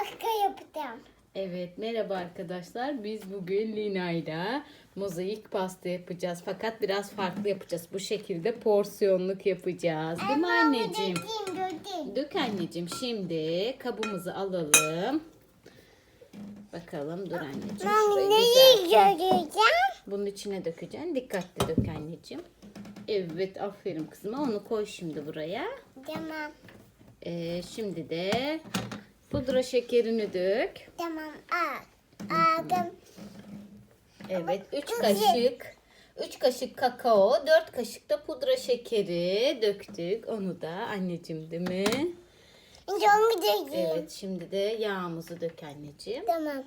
Başka yapacağım. Evet merhaba arkadaşlar. Biz bugün Lina'yla mozaik pasta yapacağız. Fakat biraz farklı yapacağız. Bu şekilde porsiyonluk yapacağız. Değil mi anneciğim? Dökeyim dökeyim. Dök anneciğim. Şimdi kabımızı alalım. Bakalım dur anneciğim. Ben neyi göreceğim? Bunun içine dökeceksin. Dikkatli dök anneciğim. Evet aferin kızıma. Onu koy şimdi buraya. Tamam. Ee, şimdi de pudra şekerini dök. Tamam. Al. Aldım. Evet 3 kaşık 3 kaşık kakao, 4 kaşık da pudra şekeri döktük. Onu da anneciğim değil mi? Şimdi onu dökeyim. Evet şimdi de yağımızı dök anneciğim. Tamam.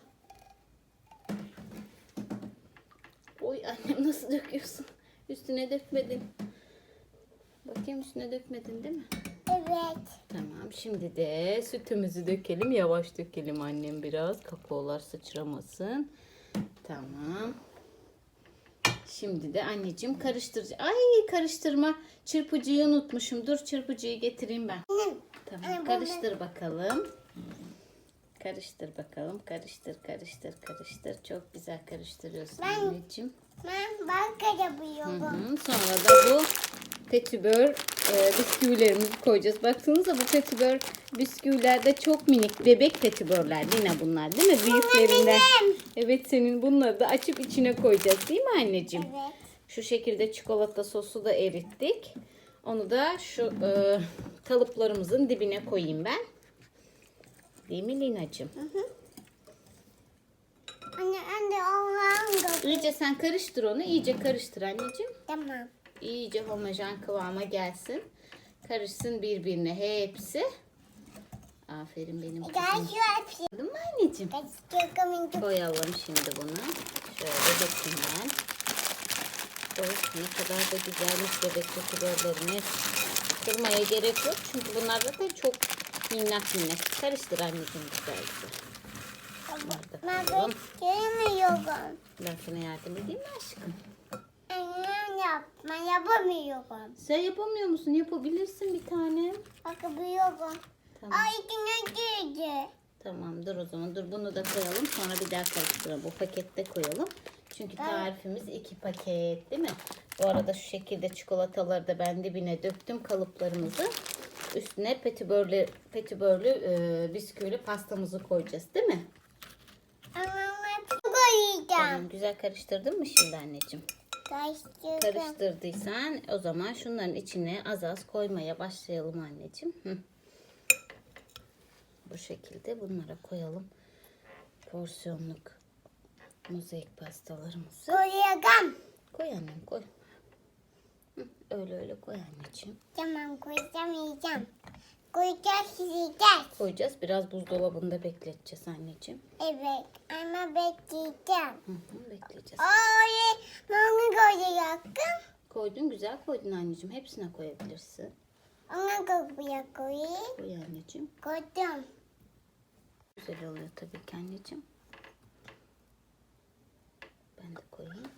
Oy annem nasıl döküyorsun? Üstüne dökmedin. Bakayım üstüne dökmedin değil mi? Evet. Tamam şimdi de sütümüzü dökelim. Yavaş dökelim annem biraz. Kakaolar sıçramasın. Tamam. Şimdi de anneciğim karıştırıcı. Ay karıştırma. Çırpıcıyı unutmuşum. Dur çırpıcıyı getireyim ben. Tamam karıştır bakalım. Karıştır bakalım. Karıştır karıştır karıştır. Çok güzel karıştırıyorsun Ben- anneciğim. Ben yapıyorum. hı. Sonra da bu petibör e, bisküvilerimizi koyacağız. Baksanıza bu petibör bisküvilerde çok minik bebek petibörler yine bunlar değil mi? Büyüklerinden. Evet senin bunları da açıp içine koyacağız değil mi anneciğim? Evet. Şu şekilde çikolata sosu da erittik. Onu da şu e, kalıplarımızın dibine koyayım ben. Değil mi Lina'cığım? Anne anne Allah'ım da. İyice sen karıştır onu. iyice karıştır anneciğim. Tamam. İyice homojen kıvama gelsin. Karışsın birbirine hepsi. Aferin benim Gel kızım. Gördün mü anneciğim? Koyalım şimdi bunu. Şöyle dökeyim ben. Of ne kadar da güzelmiş bebek kötübörlerimiz. Kırmaya gerek yok çünkü bunlar zaten çok minnak minnak. Karıştır anneciğim güzel güzel. Ben beklemiyorum. Ben sana yardım edeyim mi aşkım? Annem yapma yapamıyorum. Sen yapamıyor musun? Yapabilirsin bir tane. Bakabiliyorum. Tamam. Ay içine girdi. Tamam dur o zaman dur bunu da koyalım sonra bir daha karıştıralım. Bu pakette koyalım. Çünkü tarifimiz iki paket değil mi? Bu arada şu şekilde çikolataları da ben dibine döktüm kalıplarımızı. Üstüne petibörlü, petibörlü e, bisküvili pastamızı koyacağız değil mi? Ama hep koyacağım. Tamam, güzel karıştırdın mı şimdi anneciğim? Karıştırdım. Karıştırdıysan o zaman şunların içine az az koymaya başlayalım anneciğim. Hı. Bu şekilde bunlara koyalım. Porsiyonluk mozaik pastalarımızı. Koyacağım. Koy annem koy. Hı, Öyle öyle koy anneciğim. Tamam koyacağım yiyeceğim. Koyacağız yiyeceğiz. Koyacağız. Biraz buzdolabında bekleteceğiz anneciğim. Evet ama bekleyeceğim. Hı hı, bekleyeceğiz. Ay ben koyacaktım. Koydun güzel koydun anneciğim. Hepsine koyabilirsin. Ona kapıya koyayım. Koy anneciğim. Koydum. Güzel oluyor tabii ki anneciğim. Ben de koyayım.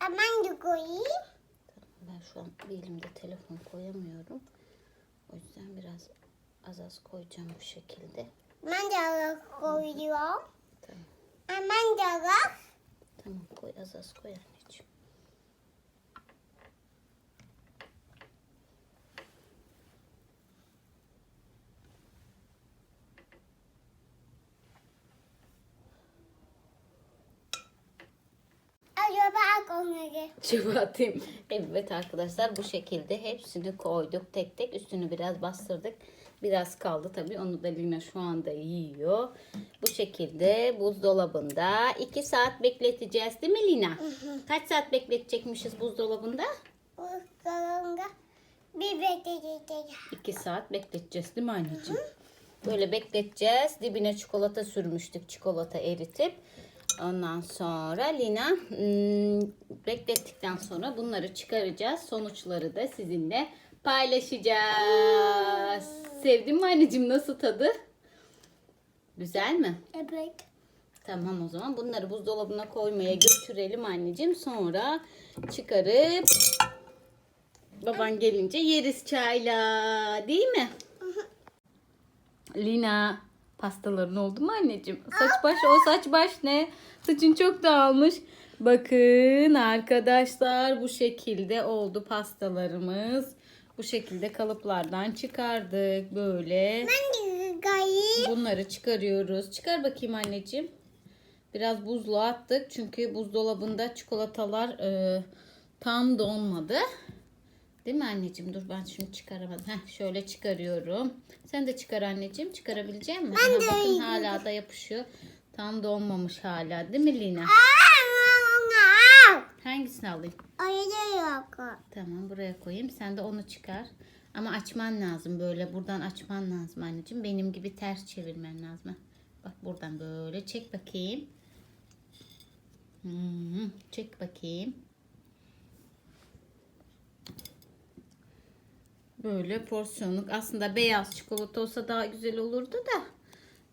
Ben de koyayım. Ben şu an bir elimde telefon koyamıyorum. O yüzden biraz az az koyacağım bu şekilde. Ben de ara koyuyorum. Tamam. Ben de ara. Tamam koy az az koy anneciğim. Onları. Atayım. Evet arkadaşlar bu şekilde hepsini koyduk tek tek. Üstünü biraz bastırdık. Biraz kaldı tabii. Onu da Lina şu anda yiyor. Bu şekilde buzdolabında 2 saat bekleteceğiz değil mi Lina? Kaç saat bekletecekmişiz buzdolabında? Bu salonda bir bekleyeceğiz. 2 saat bekleteceğiz değil mi anneciğim? Böyle bekleteceğiz. Dibine çikolata sürmüştük. Çikolata eritip. Ondan sonra Lina hmm, beklettikten sonra bunları çıkaracağız. Sonuçları da sizinle paylaşacağız. Sevdin mi anneciğim nasıl tadı? Güzel mi? Evet. Tamam o zaman bunları buzdolabına koymaya götürelim anneciğim. Sonra çıkarıp baban gelince yeriz çayla. Değil mi? Lina Pastaların oldu mu anneciğim? Saç baş o saç baş ne? Saçın çok dağılmış. Bakın arkadaşlar bu şekilde oldu pastalarımız. Bu şekilde kalıplardan çıkardık böyle. Bunları çıkarıyoruz. Çıkar bakayım anneciğim. Biraz buzluğa attık çünkü buzdolabında çikolatalar e, tam donmadı. Değil mi anneciğim? Dur ben şunu çıkaramadım. Heh, şöyle çıkarıyorum. Sen de çıkar anneciğim. Çıkarabilecek misin? Ben de bakın öyle. hala da yapışıyor. Tam donmamış hala. Değil mi Lina? Hangisini alayım? Öyle yok. Tamam buraya koyayım. Sen de onu çıkar. Ama açman lazım böyle. Buradan açman lazım anneciğim. Benim gibi ters çevirmen lazım. Bak buradan böyle çek bakayım. Hmm, çek bakayım. Böyle porsiyonluk. Aslında beyaz çikolata olsa daha güzel olurdu da.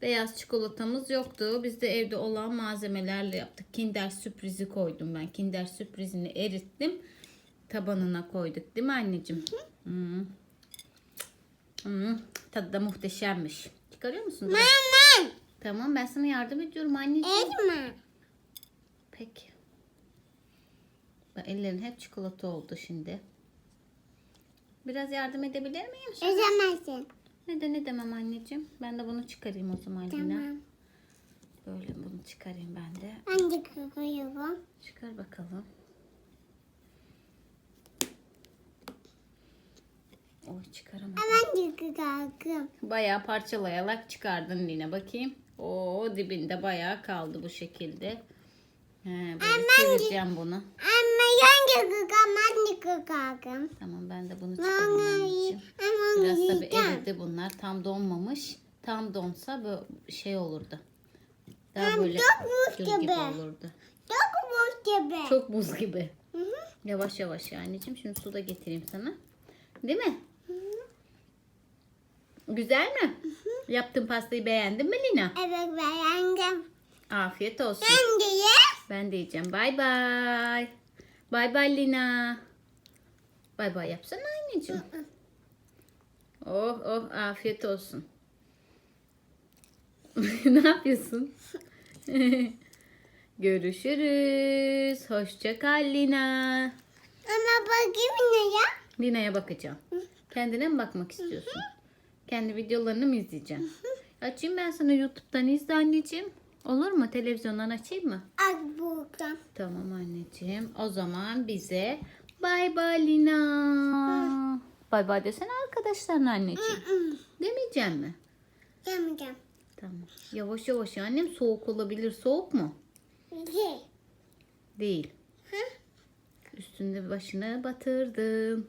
Beyaz çikolatamız yoktu. Biz de evde olan malzemelerle yaptık. Kinder sürprizi koydum ben. Kinder sürprizini erittim. Tabanına koyduk değil mi anneciğim? Hmm. Hmm. Tadı da muhteşemmiş. Çıkarıyor musun? Hemen. Tamam ben sana yardım ediyorum anneciğim. Etme. Peki. Ellerin hep çikolata oldu şimdi. Biraz yardım edebilir miyim? Ezemezsin. Neden edemem anneciğim? Ben de bunu çıkarayım o zaman Lina. Tamam. Böyle bunu çıkarayım ben de. Ben de kırıyorum. Çıkar bakalım. Oy çıkaramadım. Ben de kırıyorum. Bayağı parçalayarak çıkardın Lina bakayım. O dibinde bayağı kaldı bu şekilde. He, böyle çevireceğim bunu. Ama ben de kırıyorum. Ben de kırıyorum. Tamam ben de bunu çıkarayım anneciğim. Biraz tabii eridi bunlar. Tam donmamış. Tam donsa böyle şey olurdu. Daha böyle çok buz gül gibi gibi. olurdu. Çok buz gibi. Çok buz gibi. Hı hı. Yavaş yavaş ya anneciğim. Şimdi su da getireyim sana. Değil mi? Güzel mi? Yaptığın pastayı beğendin mi Lina? Evet beğendim. Afiyet olsun. Ben de ye. Ben de yiyeceğim. Bay bay. Bay bay Lina. Bay bay yapsana anneciğim. Oh oh afiyet olsun. ne yapıyorsun? Görüşürüz. Hoşça kal Lina. Ama bakayım ne ya? Lina'ya bakacağım. Kendine mi bakmak istiyorsun? Kendi videolarını mı izleyeceksin? Açayım ben sana YouTube'dan izle anneciğim. Olur mu? Televizyondan açayım mı? Az buradan. Tamam anneciğim. O zaman bize bay bay Lina. Bay bay desene arkadaşlarına anneciğim. Demeyeceğim mi? Yemeyeceğim. Tamam. Yavaş yavaş ya annem soğuk olabilir. Soğuk mu? Ye. Değil. Hı? Üstünde başını batırdım.